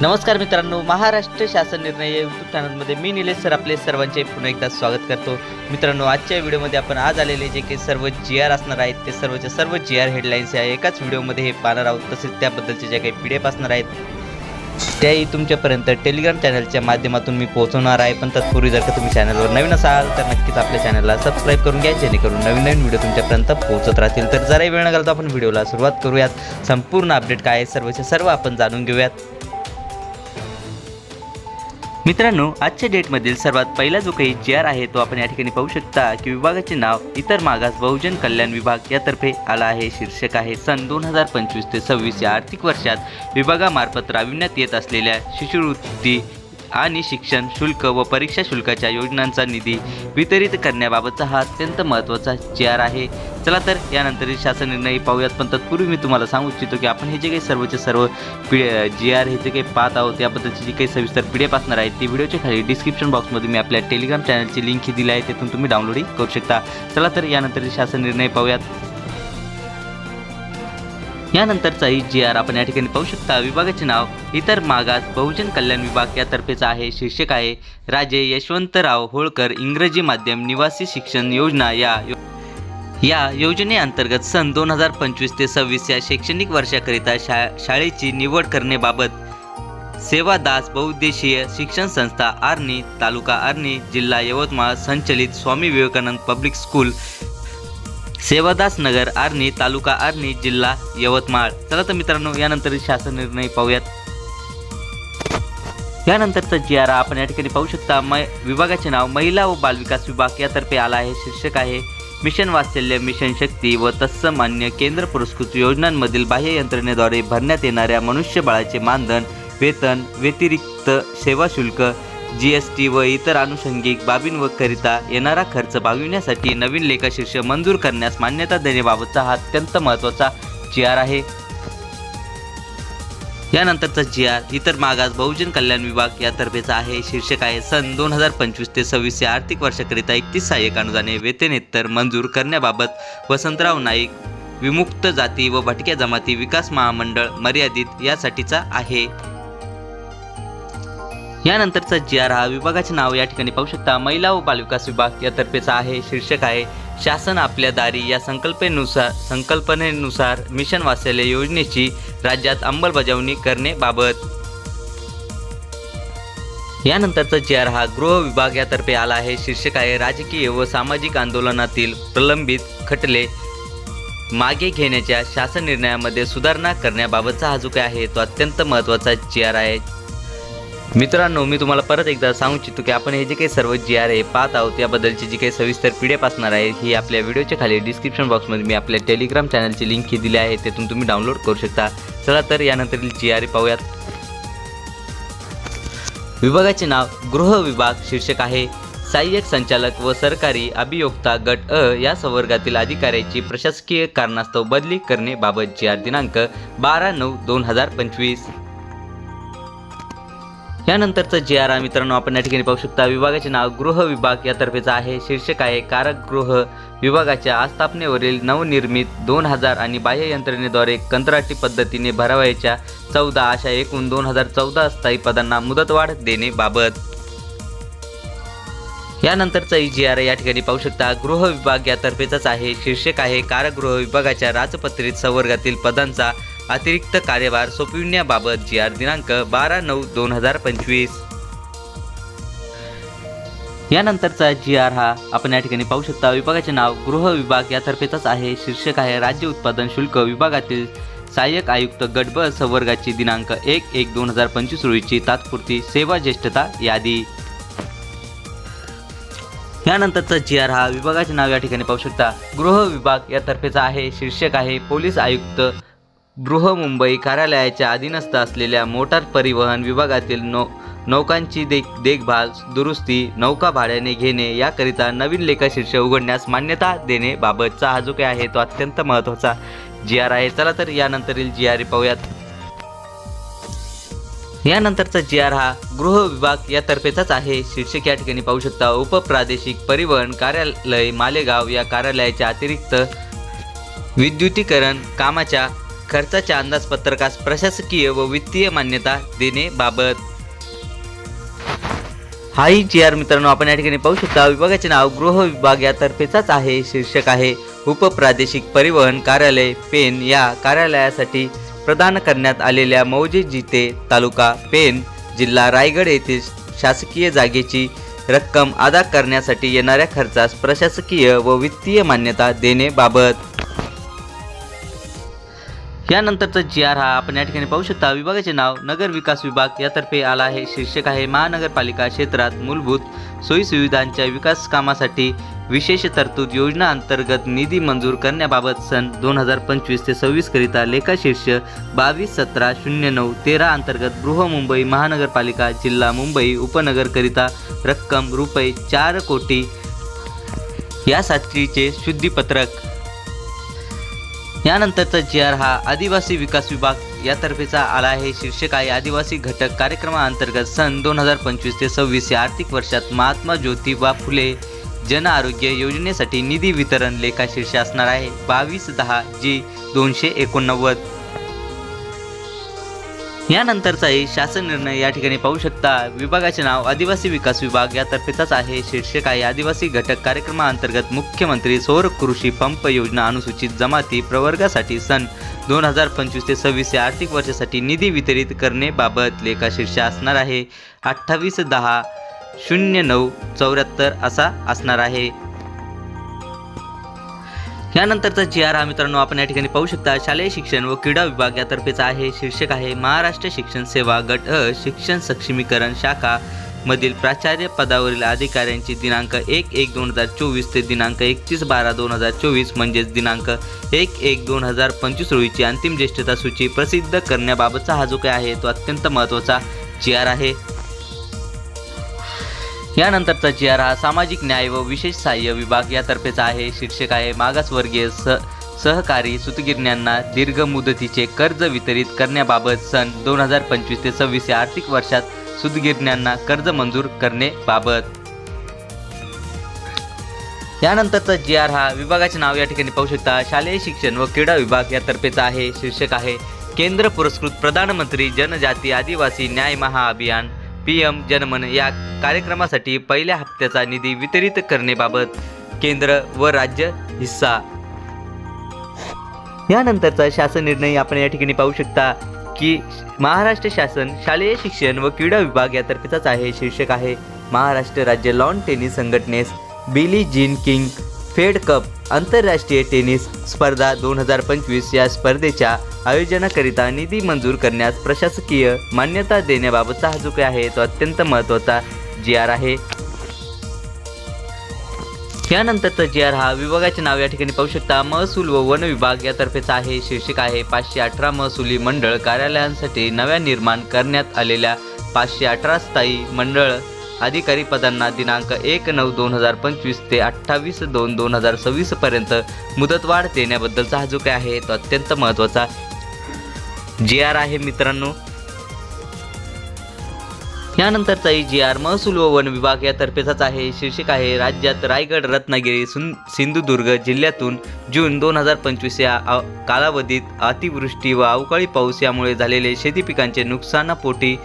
नमस्कार मित्रांनो महाराष्ट्र शासन निर्णय यूट्यूब चॅनलमध्ये मी निलेश सर आपले सर्वांचे पुन्हा एकदा स्वागत करतो. मित्रांनो आजच्या व्हिडिओमध्ये आपण आज आलेले जे काही सर्व जी आर असणार आहेत ते सर्वच्या सर्व जी आर हेडलाईन्स या एकाच व्हिडिओमध्ये हे पाहणार आहोत. तसेच त्याबद्दलचे जे काही पी डी एफ असणार आहेत त्याही तुमच्यापर्यंत टेलिग्राम चॅनलच्या माध्यमातून मी पोहोचवणार आहे. पण तत्पूर्वी जर का तुम्ही चॅनलवर नवीन असाल तर नक्कीच आपल्या चॅनलला सबस्क्राईब करून घ्या जेणेकरून नवीन नवीन व्हिडिओ तुमच्यापर्यंत पोहोचत राहतील. तर जराही वेळ न घालता आपण व्हिडिओला सुरुवात करूयात. संपूर्ण अपडेट काय आहे सर्वचे सर्व आपण जाणून घेऊयात. मित्रांनो आजच्या डेटमधील सर्वात पहिला जो काही जी आर आहे तो आपण या ठिकाणी पाहू शकता की विभागाचे नाव इतर मागास बहुजन कल्याण विभाग यातर्फे आला आहे. शीर्षक आहे सन दोन हजार पंचवीस ते सव्वीस या आर्थिक वर्षात विभागामार्फत राबविण्यात येत असलेल्या शिष्यवृत्ती आणि शिक्षण शुल्क व परीक्षा शुल्काच्या योजनांचा निधी वितरित करण्याबाबतचा हा अत्यंत महत्त्वाचा जी आर आहे. चला तर यानंतर शासन निर्णय पाहूयात पण तत्पूर्वी मी तुम्हाला सांगू इच्छितो की आपण हे जे काही सर्वचे सर्व पी जी आर हे जे काही पाहत आहोत याबद्दलची जी काही सविस्तर पी डी एफ असणार आहे ती व्हिडिओच्या खाली डिस्क्रिप्शन बॉक्समध्ये मी आपल्या टेलिग्राम चॅनलची लिंक ही दिली आहे तिथून तुम्ही डाउनलोडही करू शकता. चला तर यानंतर शासन निर्णय पाहूयात. यानंतरचाही जी आर आपण या ठिकाणी पाहू शकता. विभागाचे नाव इतर मागास बहुजन कल्याण विभाग यातर्फेचा आहे. शीर्षक आहे राजे यशवंतराव होळकर इंग्रजी माध्यम निवासी शिक्षण योजना या या योजनेअंतर्गत सन दोन हजार पंचवीस ते सव्वीस या शैक्षणिक वर्षाकरिता शा शाळेची निवड करण्याबाबत सेवादास बहुउद्देशीय शिक्षण संस्था आर्णी तालुका आर्णी जिल्हा यवतमाळ संचलित स्वामी विवेकानंद पब्लिक स्कूल सेवादास नगर आर्णी तालुका आर्णी जिल्हा यवतमाळ. चला तर मित्रांनो यानंतर शासन निर्णय पाहूयात. यानंतरचा जी आर आपण या ठिकाणी पाहू शकता. मै विभागाचे नाव महिला व बालविकास विभाग यातर्फे आला आहे. शीर्षक आहे मिशन वात्सल्य मिशन शक्ती व तत्सम अन्य केंद्र पुरस्कृत योजनांमधील बाह्य यंत्रणेद्वारे भरण्यात येणाऱ्या मनुष्यबळाचे मानधन वेतन व्यतिरिक्त सेवा शुल्क जी एस टी व इतर आनुषंगिक बाबींकरिता येणारा खर्च भागविण्यासाठी नवीन लेखाशीर्ष मंजूर करण्यास मान्यता देण्याबाबतचा हा अत्यंत महत्त्वाचा जी आर आहे. यानंतरचा जी आर इतर मागास बहुजन कल्याण विभाग यातर्फेचा आहे. शीर्षक आहे सन दोन हजार पंचवीस ते सव्वीस या आर्थिक वर्षाकरिता एकतीस सहाय्यक अनुदाने वेतनेत्तर मंजूर करण्याबाबत वसंतराव नाईक विमुक्त जाती व भटक्या जमाती विकास महामंडळ मर्यादित यासाठीचा आहे. यानंतरचा जी आर हा विभागाचे नाव या ठिकाणी पाहू शकता. महिला व बालविकास विभाग यातर्फेचा आहे शीर्षक आहे शासन आपल्या दारी या संकल्पनेनुसार संकल्पनेनुसार मिशन वाचले योजनेची राज्यात अंमलबजावणी करण्याबाबत. यानंतरचा जी आर हा गृह विभाग यातर्फे आला आहे शीर्षक आहे राजकीय व सामाजिक आंदोलनातील प्रलंबित खटले मागे घेण्याच्या शासन निर्णयामध्ये सुधारणा करण्याबाबतचा हा जो काय आहे तो अत्यंत महत्त्वाचा जी आर आहे. मित्रांनो मी तुम्हाला परत एकदा सांगू इच्छितो की आपण हे जे काही सर्व जी आर आहे पाहत आहोत याबद्दलची जी काही सविस्तर पी डी एफ असणार आहे ही आपल्या व्हिडिओच्या खाली डिस्क्रिप्शन बॉक्समध्ये मी आपल्या टेलिग्राम चॅनलची लिंक ही दिली आहे त्यातून तुम्ही डाउनलोड करू शकता. चला तर यानंतरील जी आर ए पाहूयात. विभागाचे नाव गृह विभाग शीर्षक आहे सहाय्यक संचालक व सरकारी अभियोक्ता गट अ या संवर्गातील अधिकाऱ्याची प्रशासकीय कारणास्तव बदली करण्याबाबत जी आर दिनांक बारा नऊ दोन हजार पंचवीस. यानंतरचं जे आर मित्रांनो आपण या ठिकाणी पाहू शकता विभागाचे नाव गृह विभाग यातर्फेचं आहे. शीर्षक आहे कारागृह विभागाच्या आस्थापनेवरील नवनिर्मित दोन हजार आणि बाह्य यंत्रणेद्वारे कंत्राटी पद्धतीने भरावयाच्या चौदा अशा एकूण दोन हजार चौदा स्थायी पदांना मुदतवाढ देण्याबाबत यानंतरचा जी आर या ठिकाणी पाहू शकता गृह विभाग यातर्फेचाच आहे. शीर्षक आहे कारागृह विभागाच्या राजपत्रित संवर्गातील पदांचा अतिरिक्त कार्यभार सोपविण्याबाबत जी आर दिनांक बारा नऊ दोन हजार पंचवीस. यानंतरचा जी आर हा आपण या ठिकाणी पाहू शकता. विभागाचे नाव गृह विभाग यातर्फेचाच आहे. शीर्षक आहे राज्य उत्पादन शुल्क विभागातील सहाय्यक आयुक्त गटब संवर्गाची दिनांक एक एक दोन हजार पंचवीस रोजीची तात्पुरती सेवा ज्येष्ठता यादी. यानंतरचा जी आर हा विभागाचे नाव या ठिकाणी पाहू शकता. गृह विभाग यातर्फेचा आहे शीर्षक आहे पोलीस आयुक्त बृहमुंबई कार्यालयाच्या अधीनस्थ असलेल्या मोटार परिवहन विभागातील नौ नौकांची देख देखभाल दुरुस्ती नौका भाड्याने घेणे याकरिता नवीन लेखाशीर्ष उघडण्यास मान्यता देणे बाबतचा हा जो काही आहे तो अत्यंत महत्त्वाचा. जी आर आहे. चला तर यानंतरील जी आर पाहूयात. यानंतरचा जी आर हा गृह विभाग यातर्फेचाच आहे. शीर्षक या ठिकाणी पाहू शकता उपप्रादेशिक परिवहन कार्यालय मालेगाव या कार्यालयाच्या अतिरिक्त विद्युतीकरण कामाच्या खर्चाच्या अंदाजपत्रकास प्रशासकीय व वित्तीय मान्यता देणे बाबत हाही जी आर मित्रांनो आपण या ठिकाणी पाहू शकता विभागाचे नाव गृह विभाग यातर्फेचाच आहे शीर्षक आहे उपप्रादेशिक परिवहन कार्यालय पेन या कार्यालयासाठी प्रदान करण्यात आलेल्या मौजे जिते तालुका पेन जिल्हा रायगड येथे शासकीय जागेची रक्कम अदा करण्यासाठी येणाऱ्या खर्चास प्रशासकीय व वित्तीय मान्यता देणे बाबत यानंतरचा जी आर हा आपण या ठिकाणी पाहू शकता. विभागाचे नाव नगर विकास विभाग यातर्फे आला आहे. शीर्षक आहे महानगरपालिका क्षेत्रात मूलभूत सोयीसुविधांच्या विकास कामासाठी विशेष तरतूद योजना अंतर्गत निधी मंजूर करण्याबाबत सन दोन हजार पंचवीस ते सव्वीस करिता बावीस सतरा शून्य नऊ तेरा अंतर्गत बृहमुंबई महानगरपालिका जिल्हा मुंबई उपनगरकरिता रक्कम रुपये चार कोटी यासाठीचे शुद्धीपत्रक. यानंतरचा जी आर हा आदिवासी विकास विभाग यातर्फेचा आला आहे. शीर्षक आहे आदिवासी घटक कार्यक्रमाअंतर्गत सन दोन हजार पंचवीस ते सव्वीस या आर्थिक वर्षात महात्मा ज्योतिबा फुले जन आरोग्य योजनेसाठी निधी वितरण लेखा शीर्ष असणार आहे. बावीस दहा जी दोनशे एकोणनव्वद. यानंतरचाही शासन निर्णय या ठिकाणी पाहू शकता. विभागाचे नाव आदिवासी विकास विभाग यातर्फेचाच आहे. शीर्षक आहे आदिवासी घटक कार्यक्रमाअंतर्गत मुख्यमंत्री सौर कृषी पंप योजना अनुसूचित जमाती प्रवर्गासाठी सन दोन हजार पंचवीस ते सव्वीस या आर्थिक वर्षासाठी निधी वितरित करण्याबाबत लेखा शीर्ष असणार आहे. अठ्ठावीस दहा शून्य नऊ चौऱ्याहत्तर असा असणार आहे. यानंतरचा जी आर हा मित्रांनो आपण या ठिकाणी पाहू शकता शालेय शिक्षण व क्रीडा विभाग यातर्फेचा आहे. शीर्षक आहे महाराष्ट्र शिक्षण सेवा गट अ शिक्षण सक्षमीकरण शाखा. मधील प्राचार्य पदावरील अधिकाऱ्यांची दिनांक एक एक दोन हजार चोवीस ते दिनांक एकतीस बारा दोन हजार चोवीस म्हणजेच दिनांक एक एक दोन हजार पंचवीस रोजीची अंतिम ज्येष्ठता सूची प्रसिद्ध करण्याबाबतचा हा जो काय आहे तो अत्यंत महत्त्वाचा जी आर आहे. यानंतरचा जी आर हा सामाजिक न्याय व विशेष सहाय्य विभाग यातर्फेचा आहे. शीर्षक आहे मागासवर्गीय स सहकारी सुतगिरण्यांना दीर्घ मुदतीचे कर्ज वितरित करण्याबाबत सन दोन हजार पंचवीस ते सव्वीस या आर्थिक वर्षात सुतगिरण्यांना कर्ज मंजूर करण्याबाबत. यानंतरचा जी आर हा विभागाचे नाव या ठिकाणी पाहू शकता. शालेय शिक्षण व क्रीडा विभाग यातर्फेचा आहे. शीर्षक आहे केंद्र पुरस्कृत प्रधानमंत्री जनजाती आदिवासी न्याय महाअभियान. पी एम जनमन या कार्यक्रमासाठी पहिल्या हप्त्याचा निधी वितरित करण्याबाबत केंद्र व राज्य हिस्सा. यानंतरचा शासन निर्णय आपण या ठिकाणी पाहू शकता की महाराष्ट्र शासन शालेय शिक्षण व क्रीडा विभाग यातर्फेचाच आहे शीर्षक आहे महाराष्ट्र राज्य lawn tennis संघटनेस Billie Jean King Fed Cup आंतरराष्ट्रीय टेनिस स्पर्धा दोन हजार पंचवीस या स्पर्धेच्या आयोजनाकरिता निधी मंजूर करण्यास प्रशासकीय मान्यता देण्याबाबतचा हा जो काही आहे. तो अत्यंत महत्त्वाचा जी आर आहे. यानंतरचा जी आर हा विभागाचे नाव या ठिकाणी पाहू शकता. महसूल व वन विभाग यातर्फेचा आहे. शीर्षक आहे पाचशे अठरा महसुली मंडळ कार्यालयांसाठी नव्या निर्माण करण्यात आलेल्या पाचशे अठरा स्थायी मंडळ अधिकारी पदांना दिनांक एक नऊ दोन हजार पंचवीस ते अठ्ठावीस दोन दोन हजार सव्वीस पर्यंत मुदतवाढ देण्याबद्दलचा हा जो काय आहे. तो अत्यंत महत्त्वाचा. जी आर आहे मित्रांनो. यानंतरचाही जी आर महसूल व वन विभाग यातर्फेचाच आहे. शीर्षक आहे राज्यात रायगड रत्नागिरी सुन सिंधुदुर्ग जिल्ह्यातून जून दोन हजार पंचवीस या कालावधीत अतिवृष्टी व अवकाळी पाऊस यामुळे झालेले शेती पिकांचे नुकसानापोटी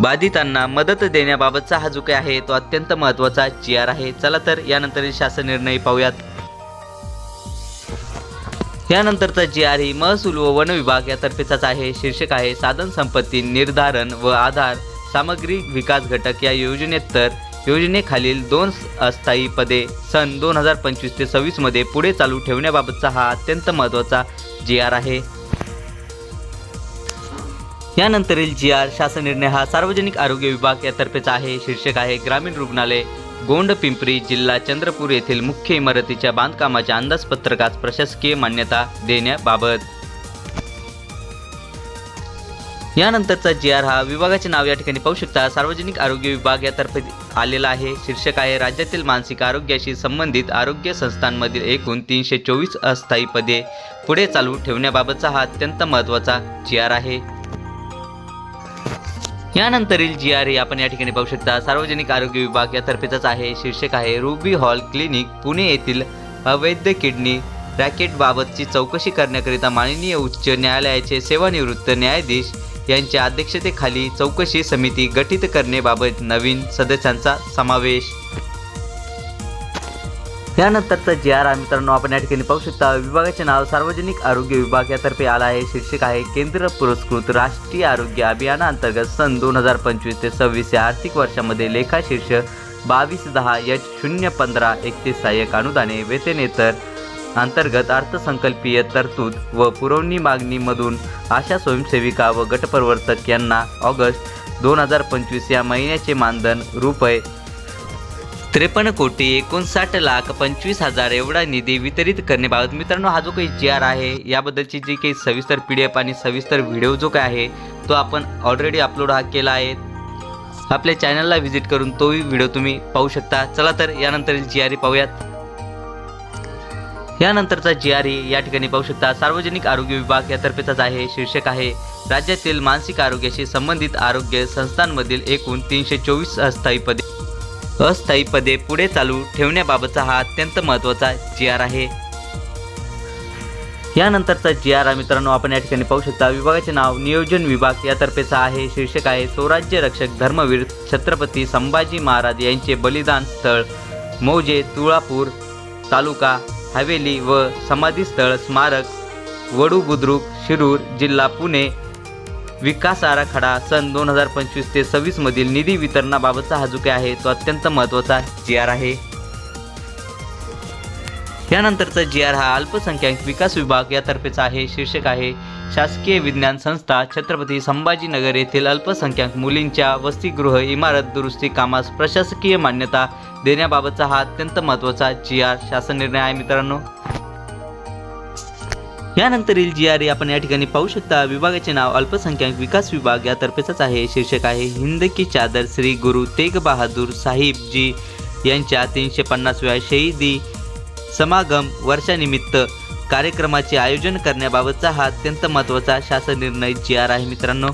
बाधितांना मदत देण्याबाबतचा हा जो काही आहे तो अत्यंत महत्त्वाचा जी आर आहे. चला तर यानंतर शासन निर्णय पाहूयात. यानंतरचा जी आर ही महसूल व वन विभाग यातर्फेचाच आहे. शीर्षक आहे साधन संपत्ती निर्धारण व आधार सामग्री विकास घटक या योजनेत तर योजनेखालील दोन अस्थायी पदे सन दोन हजार पंचवीस ते सव्वीसमध्ये पुढे चालू ठेवण्याबाबतचा हा अत्यंत महत्त्वाचा जी आर आहे. यानंतरील जी आर शासन निर्णय हा सार्वजनिक आरोग्य विभाग यातर्फेचा आहे. शीर्षक आहे ग्रामीण रुग्णालय गोंड पिंपरी जिल्हा चंद्रपूर येथील मुख्य इमारतीच्या बांधकामाच्या अंदाजपत्रकास प्रशासकीय मान्यता देण्याबाबत. यानंतरचा जी आर हा विभागाचे नाव या ठिकाणी पाहू शकता. सार्वजनिक आरोग्य विभाग यातर्फे आलेला आहे. शीर्षक आहे राज्यातील मानसिक आरोग्याशी संबंधित आरोग्य संस्थांमधील एकूण तीनशे चोवीस अस्थायी पदे पुढे चालू ठेवण्याबाबतचा हा अत्यंत महत्त्वाचा जी आर आहे. यानंतरील जी आर ही आपण या ठिकाणी पाहू शकता सार्वजनिक आरोग्य विभाग यातर्फेचाच आहे शीर्षक आहे रुबी हॉल क्लिनिक पुणे येथील अवैध किडनी रॅकेटबाबतची चौकशी करण्याकरिता माननीय उच्च न्यायालयाचे सेवानिवृत्त न्यायाधीश यांच्या अध्यक्षतेखाली चौकशी समिती गठीत करण्याबाबत नवीन सदस्यांचा समावेश. यानंतरचं जी आर आहे मित्रांनो आपण या ठिकाणी पाहू शकता विभागाचे नाव सार्वजनिक आरोग्य विभाग यातर्फे आला आहे. शीर्षक आहे केंद्र पुरस्कृत राष्ट्रीय आरोग्य अभियानाअंतर्गत सन दोन हजार पंचवीस ते सव्वीस या आर्थिक वर्षामध्ये लेखा शीर्ष बावीस दहा एच शून्य पंधरा एकतीस सहाय्यक अनुदाने वेतनेतर अंतर्गत अर्थसंकल्पीय तरतूद व पुरवणी मागणीमधून आशा स्वयंसेविका व गटप्रवर्तक यांना ऑगस्ट दोन हजार पंचवीस या महिन्याचे मानधन रुपये त्रेपन्न कोटी एकोणसाठ लाख पंचवीस हजार एवढा निधी वितरित करण्याबाबत मित्रांनो हा जो काही जी आर आहे याबद्दलची जी काही सविस्तर पी डी एफ आणि सविस्तर व्हिडिओ जो काय आहे तो आपण ऑलरेडी अपलोड हा केला आहे. आपल्या चॅनलला व्हिजिट करून तोही व्हिडिओ तुम्ही पाहू शकता. चला तर यानंतर जी आर ई पाहूयात. यानंतरचा जी आर ई या ठिकाणी पाहू शकता. सार्वजनिक आरोग्य विभाग यातर्फेचाच आहे शीर्षक आहे राज्यातील मानसिक आरोग्याशी संबंधित आरोग्य संस्थांमधील एकूण तीनशे चोवीस अस्थायी पदे अस्थायी पदे पुढे चालू ठेवण्याबाबतचा हा अत्यंत महत्त्वाचा जी आर आहे. यानंतरचा जी आर मित्रांनो आपण या ठिकाणी पाहू शकता. विभागाचे नाव नियोजन विभाग यातर्फेचा आहे. शीर्षक आहे स्वराज्य रक्षक धर्मवीर छत्रपती संभाजी महाराज यांचे बलिदान स्थळ मौजे तुळापूर तालुका हवेली व समाधीस्थळ स्मारक वडू बुद्रुक शिरूर जिल्हा पुणे विकास आराखडा सन दोन हजार पंचवीस ते सव्वीस मधील निधी वितरणाबाबतचा हा जो काही आहे तो अत्यंत महत्त्वाचा जी आर आहे. यानंतरचा जी आर हा अल्पसंख्याक विकास विभाग यातर्फेचा आहे शीर्षक आहे शासकीय विज्ञान संस्था छत्रपती संभाजीनगर येथील अल्पसंख्याक मुलींच्या वसतिगृह इमारत दुरुस्ती कामास प्रशासकीय मान्यता देण्याबाबतचा हा अत्यंत महत्त्वाचा जी आर शासन निर्णय आहे मित्रांनो. यानंतरील जी आर आपण या ठिकाणी पाहू शकता विभागाचे नाव अल्पसंख्याक विकास विभाग यातर्फेच आहे. शीर्षक आहे हिंद की चादर श्री गुरु तेग बहादूर साहिब जी यांच्या तीनशे पन्नासव्या शहीदी समागम वर्षानिमित्त कार्यक्रमाचे आयोजन करण्याबाबतचा हा अत्यंत महत्त्वाचा शासन निर्णय जी आर आहे मित्रांनो.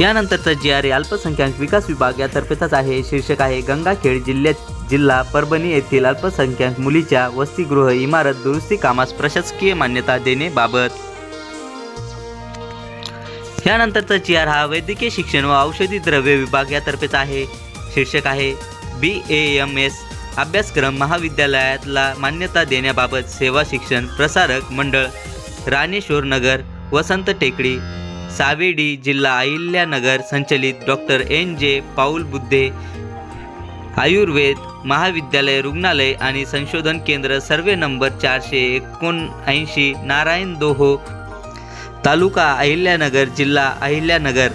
यानंतरचा जी आर अल्पसंख्याक विकास विभाग यातर्फेचाच आहे. शीर्षक आहे गंगाखेड जिल्ह्यात जिल्हा परभणी येथील अल्पसंख्याक मुलीच्या वसतिगृह इमारत दुरुस्ती कामास प्रशासकीय मान्यता देणेबाबत यानंतरचा जी आर हा वैद्यकीय शिक्षण व औषधी द्रव्य विभाग यातर्फेच आहे. शीर्षक आहे बी ए एम एस अभ्यासक्रम महाविद्यालयातला मान्यता देण्याबाबत सेवा शिक्षण प्रसारक मंडळ राणेश्वर नगर वसंत टेकडी सावेडी जिल्हा अहिल्यानगर संचलित डॉक्टर एन जे पाऊल बुद्धे आयुर्वेद महाविद्यालय रुग्णालय आणि संशोधन केंद्र सर्वे नंबर चारशे एकोणऐंशी नारायण दोहो तालुका अहिल्यानगर जिल्हा अहिल्यानगर.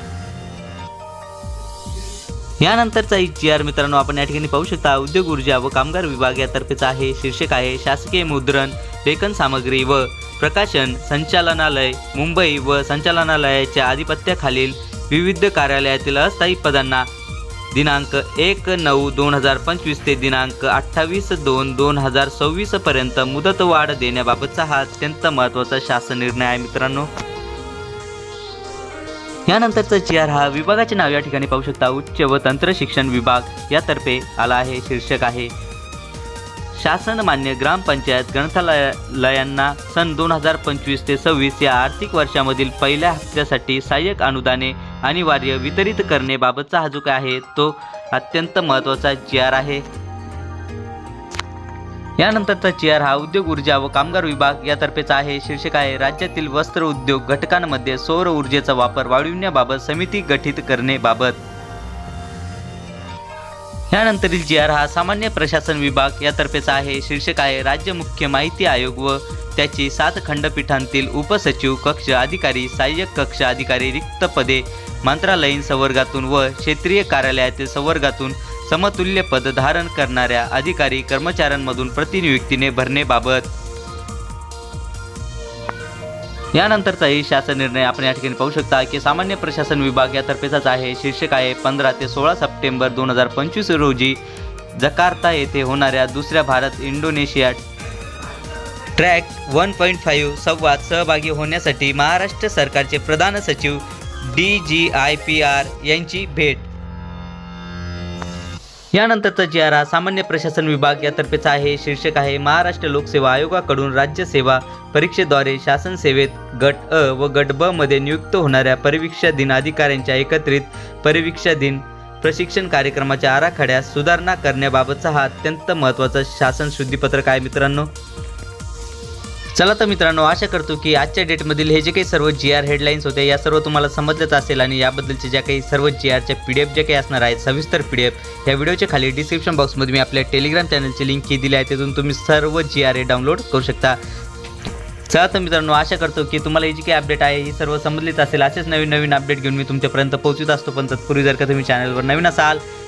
यानंतरचा जी आर मित्रांनो आपण या ठिकाणी पाहू शकता उद्योग ऊर्जा व कामगार विभाग यातर्फेचा आहे. शीर्षक आहे शासकीय मुद्रण लेखन सामग्री व प्रकाशन संचालनालय मुंबई व संचालनालयाच्या आधिपत्याखालील विविध कार्यालयातील अस्थायी पदांना दिनांक एक नऊ दोन हजार पंचवीस ते दिनांक अठ्ठावीस दोन दोन हजार सव्वीस पर्यंत मुदतवाढ देण्याबाबतचा हा अत्यंत महत्त्वाचा शासन निर्णय आहे मित्रांनो. यानंतरचा चेअर आर हा विभागाचे नाव या ठिकाणी पाहू शकता. उच्च व तंत्र शिक्षण विभाग यातर्फे आला आहे शीर्षक आहे. शासन मान्य ग्रामपंचायत ग्रंथालयांना सन दोन हजार पंचवीस ते सव्वीस या आर्थिक वर्षामधील पहिल्या हप्त्यासाठी सहाय्यक अनुदाने अनिवार्य वितरित करण्याबाबतचा हा जो काय आहे तो अत्यंत महत्त्वाचा जी आर आहे. यानंतरचा जी आर हा उद्योग ऊर्जा व कामगार विभाग यातर्फेचा आहे. शीर्षक आहे राज्यातील वस्त्र उद्योग घटकांमध्ये सौर ऊर्जेचा वापर वाढविण्याबाबत समिती गठीत करणेबाबत यानंतरील जी आर हा सामान्य प्रशासन विभाग यातर्फेचा आहे. शीर्षक आहे राज्य मुख्य माहिती आयोग व त्याची सात खंडपीठांतील उपसचिव कक्ष अधिकारी सहाय्यक कक्ष अधिकारी रिक्त पदे मंत्रालयीन संवर्गातून व क्षेत्रीय कार्यालयातील संवर्गातून समतुल्य पद धारण करणाऱ्या अधिकारी कर्मचाऱ्यांमधून प्रतिनियुक्तीने भरणेबाबत यानंतरचाही शासन निर्णय आपण या ठिकाणी पाहू शकता की सामान्य प्रशासन विभाग यातर्फेचाच आहे. शीर्षक आहे पंधरा ते सोळा सप्टेंबर दोन हजार पंचवीस रोजी जकार्ता येथे होणाऱ्या दुसऱ्या Bharat Indonesia track one point five संवाद सहभागी होण्यासाठी महाराष्ट्र सरकारचे प्रधान सचिव D G I P R यांची भेट. यानंतरचा जी आर सामान्य प्रशासन विभाग यातर्फेचा आहे शीर्षक आहे महाराष्ट्र लोकसेवा आयोगाकडून राज्यसेवा परीक्षेद्वारे शासन सेवेत गट अ व गट ब मध्ये नियुक्त होणाऱ्या परीक्षा दिन अधिकाऱ्यांच्या एकत्रित परीक्षा दिन प्रशिक्षण कार्यक्रमाच्या आराखड्यास सुधारणा करण्याबाबतचा हा अत्यंत महत्त्वाचा शासन शुद्धीपत्रक आहे मित्रांनो. चला तर मित्रांनो आशा करतो की आजच्या डेटमधील हे जे काही सर्व जी आर हेडलाईन्स होते या सर्व तुम्हाला समजलंच असेल आणि याबद्दलचे ज्या काही सर्व जी आरच्या पी डी एफ जे काही असणार आहेत सविस्तर पी डी एफ या व्हिडिओच्या खाली डिस्क्रिप्शन बॉक्समध्ये मी आपल्या टेलिग्राम चॅनलची लिंक ही दिली आहे तिथून तुम्ही सर्व जी आर ए डाउनलोड करू शकता. चला तर मित्रांनो आशा करतो की तुम्हाला ही जी काही अपडेट आहे ही सर्व समजलीच असेल. असेच नवीन नवीन अपडेट घेऊन मी तुमच्यापर्यंत पोहोचत असतो. पण तत्पूर्वी जर का तुम्ही चॅनलवर नवीन असाल